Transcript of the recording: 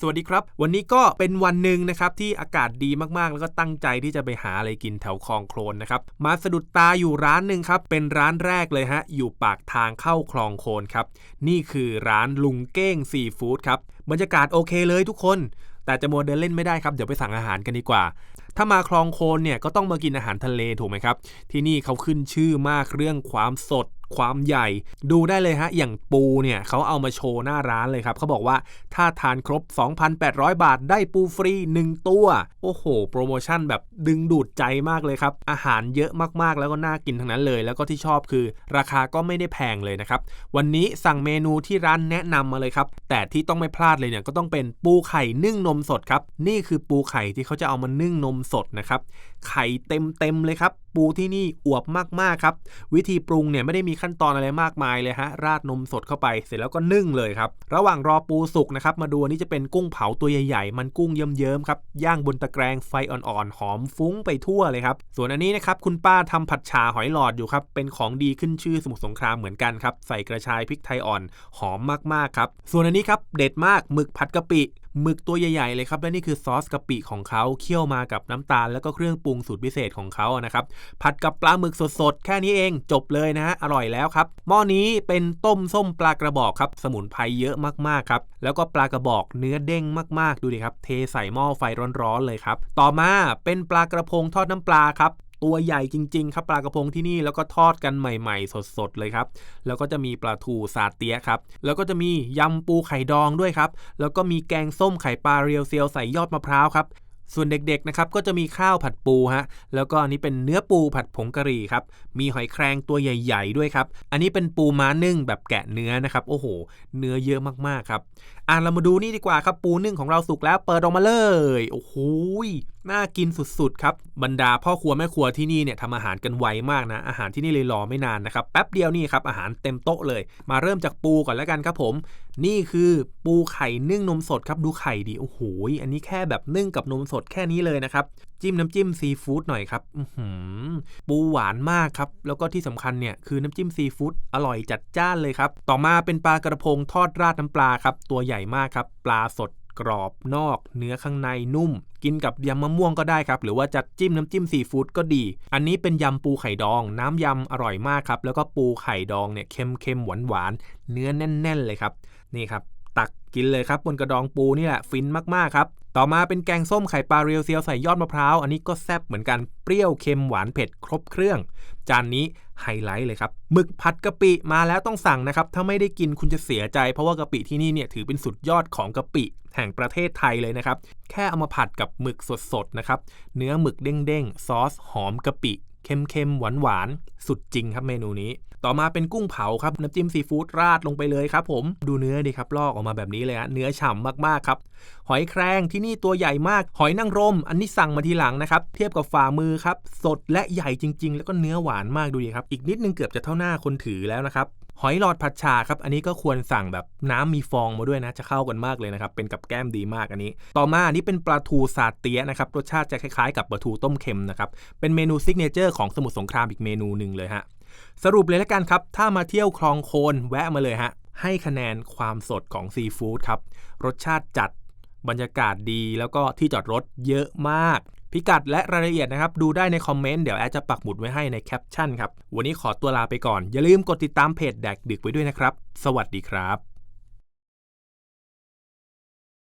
สวัสดีครับ วันนี้ก็เป็นวันหนึ่งนะครับที่อากาศดีมากๆ แล้วก็ตั้งใจที่จะไปหาอะไรกินแถวคลองโคลนนะครับมาสะดุดตาอยู่ร้านหนึ่งครับเป็นร้านแรกเลยฮะอยู่ปากทางเข้าคลองโคลนครับนี่คือร้านลุงเก้งซีฟู้ดครับบรรยากาศโอเคเลยทุกคน แต่จะมัวเดินเล่นไม่ได้ครับเดี๋ยวไปสั่งอาหารกันดีกว่า ถ้ามาคลองโคลนเนี่ยก็ต้องมากินอาหารทะเลถูกไหมครับที่นี่เขาขึ้นชื่อมากเรื่องความสด ความใหญ่ ดูได้เลยฮะ อย่างปูเนี่ยเขาเอามาโชว์หน้าร้านเลยครับเขาบอกว่าถ้าทานครบ 2,800 บาทได้ปูฟรี 1 ตัว โอ้โห โปรโมชั่นแบบดึงดูดใจมากเลยครับ อาหารเยอะมากๆ แล้วก็น่ากินทั้งนั้นเลย แล้วก็ที่ชอบคือ ราคาก็ไม่ได้แพงเลยนะครับ วันนี้สั่งเมนูที่ร้านแนะนำมาเลยครับ แต่ที่ต้องไม่พลาดเลยเนี่ยก็ต้องเป็นปูไข่นึ่งนมสดครับ นี่คือปูไข่ที่เขาจะเอามานึ่งนมสดนะครับ ไข่เต็มเต็มๆเลยครับ ปูที่นี่อวบมากๆครับ วิธีปรุงเนี่ยไม่ได้มีขั้นตอนอะไรมากมายเลยฮะราดนมสดเข้าไปเสร็จแล้วก็นึ่งเลยครับระหว่างรอปูสุกนะครับมาดูอันนี้จะเป็นกุ้งเผาตัวใหญ่ๆ มันกุ้งเยิ้มๆครับย่างบนตะแกรงไฟอ่อนๆหอมฟุ้งไปทั่วเลยครับส่วนอันนี้นะครับคุณป้าทำผัดฉาหอยหลอดอยู่ครับเป็นของดีขึ้นชื่อสมุทรสงครามเหมือนกันครับใส่กระชายพริกไทยอ่อนหอมมากๆครับส่วนอันนี้ครับเด็ดมากหมึกผัดกะปิ หมึกตัวใหญ่ๆเลยครับและนี่คือซอสกะปิของเขาเคี่ยวมากับน้ำตาล แล้วก็เครื่องปรุงสูตรพิเศษของเขานะครับผัดกับปลาหมึกสดๆ แค่นี้เองจบเลยนะฮะอร่อยแล้วครับหม้อนี้เป็นต้มส้มปลากระบอกครับสมุนไพรเยอะมากๆครับแล้วก็ปลากระบอกเนื้อเด้งมากๆดูดิครับเทใส่หม้อไฟร้อนๆเลยครับต่อมาเป็นปลากระพงทอดน้ำปลาครับ ตัวใหญ่จริง ๆ ครับปลากระพงที่นี่แล้วก็ทอดกันใหม่ ๆ สดๆเลยครับแล้วก็จะมีปลาทูซาเตียครับแล้วก็จะมียำปูไข่ดองด้วยครับแล้วก็มีแกงส้มไข่ปลาเรียวเซียวใส่ยอดมะพร้าวครับส่วนเด็กๆ นะครับ ก็จะมีข้าวผัดปูฮะ แล้วก็อันนี้เป็นเนื้อปูผัดผงกะหรี่ครับ มีหอยแครงตัวใหญ่ ๆ ด้วยครับ อันนี้เป็นปูม้านึ่งแบบแกะเนื้อนะครับ โอ้โห เนื้อเยอะมากๆ ครับ อะเรามาดูนี่ดีกว่าครับ ปูนึ่งของเราสุกแล้ว เปิดออกมาเลย โอ้โห น่ากินสุดๆครับบรรดาพ่อครัวแม่ครัวที่นี่เนี่ยทำอาหารกันไวมากนะ อาหารที่นี่เลยรอไม่นานนะครับแป๊บเดียวนี่ครับอาหารเต็มโต๊ะเลย มาเริ่มจากปูก่อนแล้วกันครับผม นี่คือปูไข่นึ่งนมสดครับดูไข่ดีโอ้โหอันนี้แค่แบบนึ่งกับนมสดแค่นี้เลยนะครับจิ้มน้ำจิ้มซีฟู้ดหน่อยครับปูหวานมากครับแล้วก็ที่สำคัญเนี่ยคือน้ำจิ้มซีฟู้ดอร่อยจัดจ้านเลยครับต่อมาเป็นปลากระพงทอดราดน้ำปลาครับตัวใหญ่มากครับปลาสด กรอบนอก เนื้อข้างในนุ่ม กินกับยำมะม่วงก็ได้ครับ หรือว่าจะจิ้มน้ำจิ้มซีฟู้ดก็ดี อันนี้เป็นยำปูไข่ดอง น้ำยำอร่อยมากครับ แล้วก็ปูไข่ดองเนี่ยเค็มๆหวานๆเนื้อแน่น ๆ เลยครับ นี่ครับ ตักกินเลยครับบนกระดองปูนี่แหละฟินมากๆครับ ต่อมาเป็นแกงส้มไข่ปลาเรียวเซียวใส่ยอดมะพร้าว อันนี้ก็แซ่บเหมือนกันเปรี้ยวเค็มหวานเผ็ดครบเครื่อง จานนี้ไฮไลท์เลยครับหมึกผัดกะปิมาแล้วต้องสั่งนะครับ ถ้าไม่ได้กินคุณจะเสียใจ เพราะว่ากะปิที่นี่เนี่ยถือเป็นสุดยอดของกะปิ แห่งประเทศไทยเลยนะครับ แค่เอามาผัดกับหมึกสดๆนะครับเนื้อหมึกเด้งๆซอสหอมกะปิ เค็มๆ หวานๆ สุดจริงครับเมนูนี้ ต่อมาเป็นกุ้งเผาครับ น้ำจิ้มซีฟู้ดราดลงไปเลยครับผม ดูเนื้อดีครับ ลอกออกมาแบบนี้เลยฮะ เนื้อฉ่ำมากๆครับ หอยแครงที่นี่ตัวใหญ่มาก หอยนางรม อันนี้สั่งมาทีหลังนะครับ เทียบกับฝ่ามือครับ สดและใหญ่จริง ๆ แล้วก็เนื้อหวานมากดูดีครับ อีกนิดนึงเกือบจะเท่าหน้าคนถือแล้วนะครับ หอยหลอดผัดชาครับ อันนี้ก็ควรสั่งแบบน้ำมีฟองมาด้วยนะ จะเข้ากันมากเลยนะครับ เป็นกับแก้มดีมากอันนี้ ต่อมาอันนี้เป็นปลาทูซาเตียนะครับ รสชาติจะคล้ายๆกับปลาทูต้มเค็มนะครับ เป็นเมนูซิกเนเจอร์ของสมุทรสงครามอีกเมนูหนึ่งเลยฮะ สรุปเลยแล้วกันครับ ถ้ามาเที่ยวคลองโคนแวะมาเลยฮะ ให้คะแนนความสดของซีฟู้ดครับ รสชาติจัด บรรยากาศดี แล้วก็ที่จอดรถเยอะมาก พิกัดและรายละเอียดนะครับ ดูได้ในคอมเมนต์เดี๋ยวแอดจะปักหมุดไว้ให้ในแคปชั่นครับ วันนี้ขอตัวลาไปก่อน อย่าลืมกดติดตามเพจแดกดึกไว้ด้วยนะครับ สวัสดีครับ